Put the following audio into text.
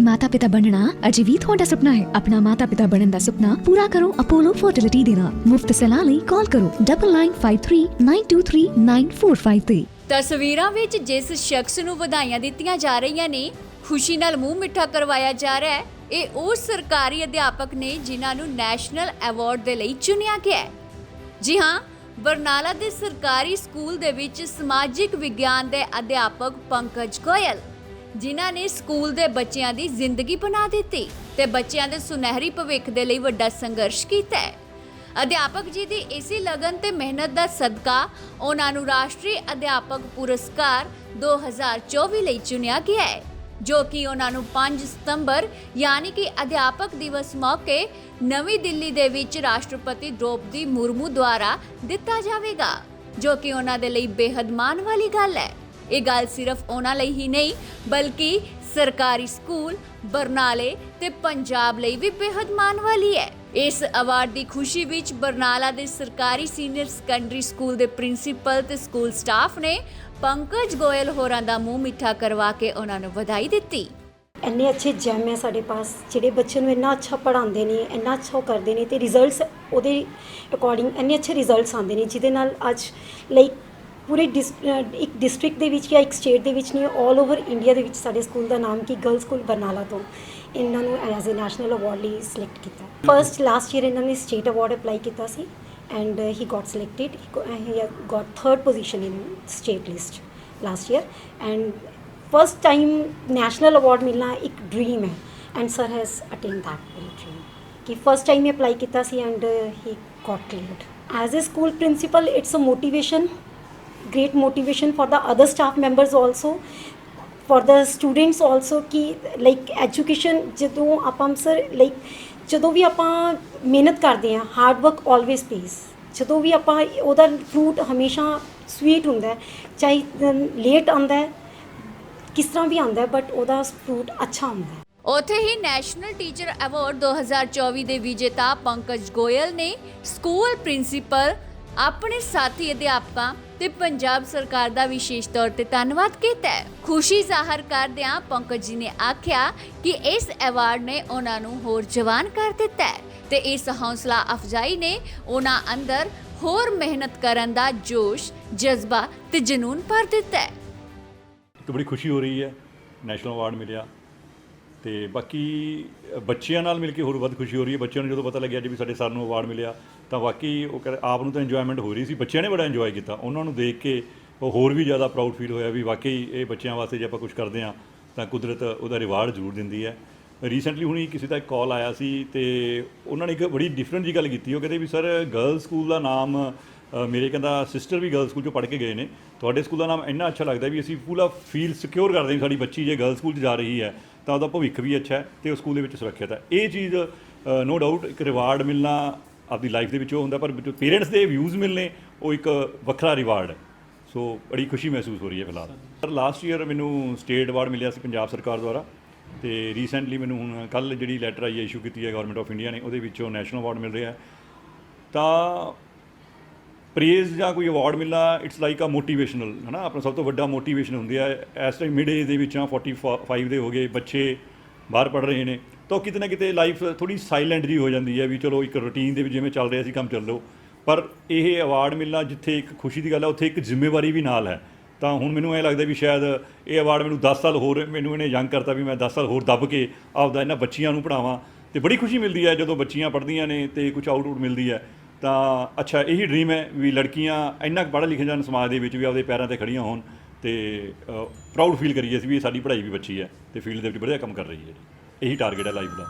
ਮਾਤਾ-ਪਿਤਾ ਬਣਨਾ ਅਜੇ ਵੀ ਤੁਹਾਡਾ ਸੁਪਨਾ ਹੈ। ਆਪਣਾ ਮਾਤਾ-ਪਿਤਾ ਬਣਨ ਦਾ ਸੁਪਨਾ ਪੂਰਾ ਕਰੋ ਅਪੋਲੋ ਫਰਟੀਲਿਟੀ ਦੇ। ਨਾਲ ਮੁਫਤ ਸਲਾਹ ਲਈ ਕਾਲ ਕਰੋ 9953923945 ਤਸਵੀਰਾਂ ਵਿੱਚ ਜਿਸ ਸ਼ਖਸ ਨੂੰ ਵਧਾਈਆਂ ਦਿੱਤੀਆਂ ਜਾ ਰਹੀਆਂ ਨੇ, ਖੁਸ਼ੀ ਨਾਲ ਮੂੰਹ ਮਿੱਠਾ ਕਰਵਾਇਆ ਜਾ ਰਿਹਾ ਹੈ। ਇਹ ਉਹ ਸਰਕਾਰੀ ਅਧਿਆਪਕ ਨੇ ਜਿਨ੍ਹਾਂ ਨੂੰ ਨੈਸ਼ਨਲ ਅਵਾਰਡ ਦੇ ਲਈ ਚੁਣਿਆ ਗਿਆ ਹੈ। ਜੀ ਹਾਂ, ਬਰਨਾਲਾ ਦੇ ਸਰਕਾਰੀ ਸਕੂਲ ਦੇ ਵਿੱਚ ਸਮਾਜਿਕ ਵਿਗਿਆਨ ਦੇ ਅਧਿਆਪਕ ਪੰਕਜ ਗੋਇਲ ਜਿਨ੍ਹਾਂ ਨੇ ਸਕੂਲ ਦੇ ਬੱਚਿਆਂ ਦੀ ਜ਼ਿੰਦਗੀ ਬਣਾ ਦਿੱਤੀ ਤੇ ਬੱਚਿਆਂ ਦੇ ਸੁਨਹਿਰੀ ਭਵਿੱਖ ਦੇ ਲਈ ਵੱਡਾ ਸੰਘਰਸ਼ ਕੀਤਾ ਹੈ। ਅਧਿਆਪਕ ਜੀ ਦੀ ਇਸੇ ਲਗਨ ਤੇ ਮਿਹਨਤ ਦਾ ਸਦਕਾ ਉਹਨਾਂ ਨੂੰ ਰਾਸ਼ਟਰੀ ਅਧਿਆਪਕ ਪੁਰਸਕਾਰ 2024 ਲਈ ਚੁਣਿਆ ਗਿਆ ਹੈ, ਜੋ ਕਿ ਉਹਨਾਂ ਨੂੰ 5 ਸਤੰਬਰ ਯਾਨੀ ਕਿ ਅਧਿਆਪਕ ਦਿਵਸ ਮੌਕੇ ਨਵੀਂ ਦਿੱਲੀ ਦੇ ਵਿੱਚ ਰਾਸ਼ਟਰਪਤੀ ਦ੍ਰੋਪਦੀ ਮੁਰਮੂ ਦੁਆਰਾ ਦਿੱਤਾ ਜਾਵੇਗਾ, ਜੋ ਕਿ ਉਹਨਾਂ ਦੇ ਲਈ ਬੇहद ਮਾਣ ਵਾਲੀ ਗੱਲ ਹੈ। ਇਹ ਗੱਲ ਸਿਰਫ ਉਹਨਾਂ ਲਈ ਹੀ ਨਹੀਂ, ਬਲਕਿ ਸਰਕਾਰੀ ਸਕੂਲ, ਬਰਨਾਲੇ ਤੇ ਪੰਜਾਬ ਲਈ ਵੀ ਬੇहद ਮਾਣ ਵਾਲੀ ਹੈ। ਇਸ ਅਵਾਰਡ ਦੀ ਖੁਸ਼ੀ ਵਿੱਚ ਬਰਨਾਲਾ ਦੇ ਸਰਕਾਰੀ ਸੀਨੀਅਰ ਸੈਕੰਡਰੀ ਸਕੂਲ ਦੇ ਪ੍ਰਿੰਸੀਪਲ ਤੇ ਸਕੂਲ ਸਟਾਫ ਨੇ ਪੰਕਜ ਗੋਇਲ ਹੋਰਾਂ ਦਾ ਮੂੰਹ ਮਿੱਠਾ ਕਰਵਾ ਕੇ ਉਹਨਾਂ ਨੂੰ ਵਧਾਈ ਦਿੱਤੀ। ਇੰਨੇ ਅੱਛੇ ਜੈਮ ਹੈ ਸਾਡੇ ਪਾਸ, ਜਿਹੜੇ ਬੱਚੇ ਨੂੰ ਇੰਨਾ ਅੱਛਾ ਪੜ੍ਹਾਉਂਦੇ ਨੇ, ਇੰਨਾ ਅੱਛਾ ਕਰਦੇ ਨੇ ਤੇ ਰਿਜ਼ਲਟਸ ਉਹਦੇ ਅਕੋਰਡਿੰਗ ਇੰਨੇ ਅੱਛੇ ਰਿਜ਼ਲਟਸ ਆਉਂਦੇ ਨੇ, ਜਿਹਦੇ ਨਾਲ ਅੱਜ ਲਾਈਕ ਪੂਰੇ ਡਿਸ- ਅਹ ਇੱਕ ਡਿਸਟ੍ਰਿਕਟ ਦੇ ਵਿੱਚ ਜਾਂ ਇੱਕ ਸਟੇਟ ਦੇ ਵਿੱਚ ਨਹੀਂ ਆਲ ਓਵਰ ਇੰਡੀਆ ਦੇ ਵਿੱਚ ਸਾਡੇ ਸਕੂਲ ਦਾ ਨਾਮ ਕੀ? ਗਰਲ ਸਕੂਲ ਬਰਨਾਲਾ ਤੋਂ ਇਹਨਾਂ ਨੂੰ ਐਜ਼ ਅ ਨੈਸ਼ਨਲ ਅਵਾਰਡ ਲਈ ਸਿਲੈਕਟ ਕੀਤਾ। ਫਰਸਟ ਲਾਸਟ ਈਅਰ ਇਹਨਾਂ ਨੇ ਸਟੇਟ ਅਵਾਰਡ ਅਪਲਾਈ ਕੀਤਾ ਸੀ and he got selected he got third position in state list last year and first time national award ਮਿਲਣਾ ਇੱਕ ਡ੍ਰੀਮ ਹੈ and sir has attain that very dream ਕਿ first time ਹੀ apply ਕੀਤਾ ਸੀ and he got cleared as a school principal it's a motivation great motivation for the other staff members also, for the students also ਕਿ like education ਜਦੋਂ ਆਪਾਂ sir like ਜਦੋਂ ਵੀ ਆਪਾਂ ਮਿਹਨਤ ਕਰਦੇ ਹਾਂ ਹਾਰਡ ਵਰਕ ਆਲਵੇਸ ਪੇਸ ਜਦੋਂ ਵੀ ਆਪਾਂ ਉਹਦਾ ਫਰੂਟ ਹਮੇਸ਼ਾ ਸਵੀਟ ਹੁੰਦਾ ਹੈ ਚਾਹੇ ਲੇਟ ਆਉਂਦਾ ਹੈ ਕਿਸ ਤਰ੍ਹਾਂ ਵੀ ਆਉਂਦਾ ਹੈ ਬਟ ਉਹਦਾ ਫਰੂਟ ਅੱਛਾ ਹੁੰਦਾ ਹੈ ਉੱਥੇ ਹੀ ਨੈਸ਼ਨਲ ਟੀਚਰ ਅਵਾਰਡ 2024 ਦੇ ਵਿਜੇਤਾ ਪੰਕਜ ਗੋਇਲ ਨੇ ਸਕੂਲ ਪ੍ਰਿੰਸੀਪਲ ਆਪਣੇ ਸਾਥੀ ਅਧਿਆਪਕਾਂ ਤੇ ਪੰਜਾਬ ਸਰਕਾਰ ਦਾ ਵਿਸ਼ੇਸ਼ ਤੌਰ ਤੇ ਧੰਨਵਾਦ ਕੀਤਾ ਹੈ। ਖੁਸ਼ੀ ਜ਼ਾਹਰ ਕਰਦਿਆਂ ਪੰਕਜ ਜੀ ਨੇ ਆਖਿਆ ਕਿ ਇਸ ਅਵਾਰਡ ਨੇ ਉਹਨਾਂ ਨੂੰ ਹੋਰ ਜਵਾਨ ਕਰ ਦਿੱਤਾ ਹੈ ਤੇ ਇਸ ਹੌਸਲਾ ਅਫਜ਼ਾਈ ਨੇ ਉਹਨਾਂ ਅੰਦਰ ਹੋਰ ਮਿਹਨਤ ਕਰਨ ਦਾ ਜੋਸ਼, ਜਜ਼ਬਾ ਤੇ ਜਨੂਨ ਭਰ ਦਿੱਤਾ ਹੈ। ਤੇ ਬੜੀ ਖੁਸ਼ੀ ਹੋ ਰਹੀ ਹੈ। ਨੈਸ਼ਨਲ ਅਵਾਰਡ ਮਿਲਿਆ। ਤੇ ਬਾਕੀ ਬੱਚਿਆਂ ਨਾਲ ਮਿਲ ਕੇ ਹੋਰ ਵੱਧ ਖੁਸ਼ੀ ਹੋ ਰਹੀ ਹੈ। ਬੱਚਿਆਂ ਨੂੰ ਜਦੋਂ ਪਤਾ ਲੱਗਿਆ ਜੀ ਵੀ ਸਾਡੇ ਸਰ ਨੂੰ ਅਵਾਰਡ ਮਿਲਿਆ, ਤਾਂ ਵਾਕਈ ਉਹ ਕਹਿੰਦੇ ਆਪ ਨੂੰ ਤਾਂ ਇੰਜੋਇਮੈਂਟ ਹੋ ਰਹੀ ਸੀ। ਬੱਚਿਆਂ ਨੇ ਬੜਾ ਇੰਜੋਏ ਕੀਤਾ। ਉਹਨਾਂ ਨੂੰ ਦੇਖ ਕੇ ਉਹ ਹੋਰ ਵੀ ਜ਼ਿਆਦਾ ਪ੍ਰਾਊਡ ਫੀਲ ਹੋਇਆ ਵੀ ਵਾਕਈ ਇਹ ਬੱਚਿਆਂ ਵਾਸਤੇ ਜੇ ਆਪਾਂ ਕੁਝ ਕਰਦੇ ਹਾਂ, ਤਾਂ ਕੁਦਰਤ ਉਹਦਾ ਰਿਵਾਰਡ ਜ਼ਰੂਰ ਦਿੰਦੀ ਹੈ। ਰੀਸੈਂਟਲੀ ਹੁਣੀ ਕਿਸੇ ਦਾ ਇੱਕ ਕਾਲ ਆਇਆ ਸੀ ਤੇ ਉਹਨਾਂ ਨੇ ਇੱਕ ਬੜੀ ਡਿਫਰੈਂਟ ਜੀ ਗੱਲ ਕੀਤੀ। ਉਹ ਕਹਿੰਦੇ ਵੀ ਸਰ ਗਰਲ ਸਕੂਲ ਦਾ ਨਾਮ ਮੇਰੇ ਕਹਿੰਦਾ ਸਿਸਟਰ ਵੀ ਗਰਲ ਸਕੂਲ ਚੋਂ ਪੜ੍ਹ ਕੇ ਗਏ ਨੇ। ਤੁਹਾਡੇ ਸਕੂਲ ਦਾ ਨਾਮ ਇੰਨਾ ਅੱਛਾ ਲੱਗਦਾ ਵੀ ਅਸੀਂ ਪੂਰਾ ਫੀਲ ਸਿਕਿਉਰ ਕਰਦੇ ਹਾਂ ਸਾਡੀ ਬੱਚੀ ਜੇ ਗਰਲ ਸਕੂਲ 'ਚ ਜਾ ਰਹੀ ਹੈ ਤਾਂ ਉਹਦਾ ਭਵਿੱਖ ਵੀ ਅੱਛਾ ਹੈ ਤੇ ਉਹ ਸਕੂਲ ਦੇ ਵਿੱਚ ਸੁਰੱਖਿਅਤ ਹੈ। ਇਹ ਚੀਜ਼ ਨੋ ਡਾਊਟ ਇੱਕ ਰਿਵਾਰਡ ਮਿਲਣਾ ਆਪਦੀ ਲਾਈਫ ਦੇ ਵਿੱਚ ਉਹ ਹੁੰਦਾ, ਪਰ ਪੇਰੈਂਟਸ ਦੇ ਵਿਊਜ਼ ਮਿਲਨੇ ਉਹ ਇੱਕ ਵੱਖਰਾ ਰਿਵਾਰਡ ਹੈ। ਸੋ ਬੜੀ ਖੁਸ਼ੀ ਮਹਿਸੂਸ ਹੋ ਰਹੀ ਹੈ ਫਿਲਹਾਲ। ਸਰ ਲਾਸਟ ਈਅਰ ਮੈਨੂੰ ਸਟੇਟ ਅਵਾਰਡ ਮਿਲਿਆ ਸੀ ਪੰਜਾਬ ਸਰਕਾਰ ਦੁਆਰਾ ਤੇ ਰੀਸੈਂਟਲੀ ਮੈਨੂੰ ਹੁਣ ਕੱਲ ਜਿਹੜੀ ਲੈਟਰ ਆਈ ਹੈ ਇਸ਼ੂ ਕੀਤੀ ਹੈ ਗਵਰਨਮੈਂਟ ਆਫ ਇੰਡੀਆ ਨੇ, ਉਹਦੇ ਵਿੱਚੋਂ ਨੈਸ਼ਨਲ ਅਵਾਰਡ ਮਿਲ ਰਿਹਾ ਤਾਂ ਪ੍ਰੇਜ਼ ਜਾਂ ਕੋਈ ਅਵਾਰਡ ਮਿਲਣਾ ਇਟਸ ਲਾਈਕ ਅ ਮੋਟੀਵੇਸ਼ਨਲ ਹਨਾ? ਆਪਣਾ ਸਭ ਤੋਂ ਵੱਡਾ ਮੋਟੀਵੇਸ਼ਨ ਹੁੰਦੀ ਹੈ ਇਸ ਟਾਈਮ ਮਿਡ ਏਜ ਦੇ ਵਿੱਚ ਆ 45 ਦੇ ਹੋ ਗਏ, ਬੱਚੇ ਬਾਹਰ ਪੜ ਰਹੇ ਨੇ। ਤਾਂ ਕਿਤੇ ਨਾ ਕਿਤੇ ਲਾਈਫ ਥੋੜੀ ਸਾਇਲੈਂਟ ਜੀ ਹੋ ਜਾਂਦੀ ਹੈ ਵੀ ਚਲੋ ਇੱਕ ਰੁਟੀਨ ਦੇ ਵਿੱਚ ਜਿਵੇਂ ਚੱਲ ਰਿਹਾ ਸੀ, ਕੰਮ ਚੱਲ। ਲਓ ਪਰ ਇਹ ਅਵਾਰਡ ਮਿਲਣਾ ਜਿੱਥੇ ਇੱਕ ਖੁਸ਼ੀ ਦੀ ਗੱਲ ਹੈ ਉੱਥੇ ਇੱਕ ਜ਼ਿੰਮੇਵਾਰੀ ਵੀ ਨਾਲ ਹੈ। ਤਾਂ ਹੁਣ ਮੈਨੂੰ ਇਹ ਲੱਗਦਾ ਵੀ ਸ਼ਾਇਦ ਇਹ ਅਵਾਰਡ ਮੈਨੂੰ 10 ਸਾਲ ਹੋਰ, ਮੈਨੂੰ ਇਹਨੇ ਯੰਗ ਕਰਤਾ ਵੀ ਮੈਂ 10 ਸਾਲ ਹੋਰ ਦੱਬ ਕੇ ਆਪਦਾ ਇਹਨਾਂ ਬੱਚੀਆਂ ਨੂੰ ਪੜਾਵਾਂ ਤੇ ਬੜੀ ਖੁਸ਼ੀ ਮਿਲਦੀ ਹੈ ਜਦੋਂ ਬੱਚੀਆਂ ਪੜ੍ਹਦੀਆਂ ਨੇ ਤੇ ਕੁਝ ਆਊਟਪੁੱਟ ਮਿਲਦੀ ਹੈ ਤਾਂ, ਅੱਛਾ, ਇਹੀ ਡ੍ਰੀਮ ਹੈ ਵੀ ਲੜਕੀਆਂ ਇੰਨਾ ਪੜ੍ਹ ਲਿਖ ਜਾਣ ਸਮਾਜ ਦੇ ਵਿੱਚ ਵੀ ਆਪਦੇ ਪੈਰਾਂ ਤੇ ਖੜੀਆਂ ਹੋਣ ਤੇ ਪ੍ਰਾਊਡ ਫੀਲ ਕਰੀਏ ਅਸੀਂ ਵੀ ਸਾਡੀ ਪੜ੍ਹਾਈ ਵੀ ਬੱਚੀ ਹੈ ਤੇ ਫੀਲਡ ਦੇ ਵਿੱਚ ਵਧੀਆ ਕੰਮ ਕਰ ਰਹੀ ਹੈ। ਇਹੀ ਟਾਰਗੇਟ ਹੈ ਲਾਈਫ ਦਾ।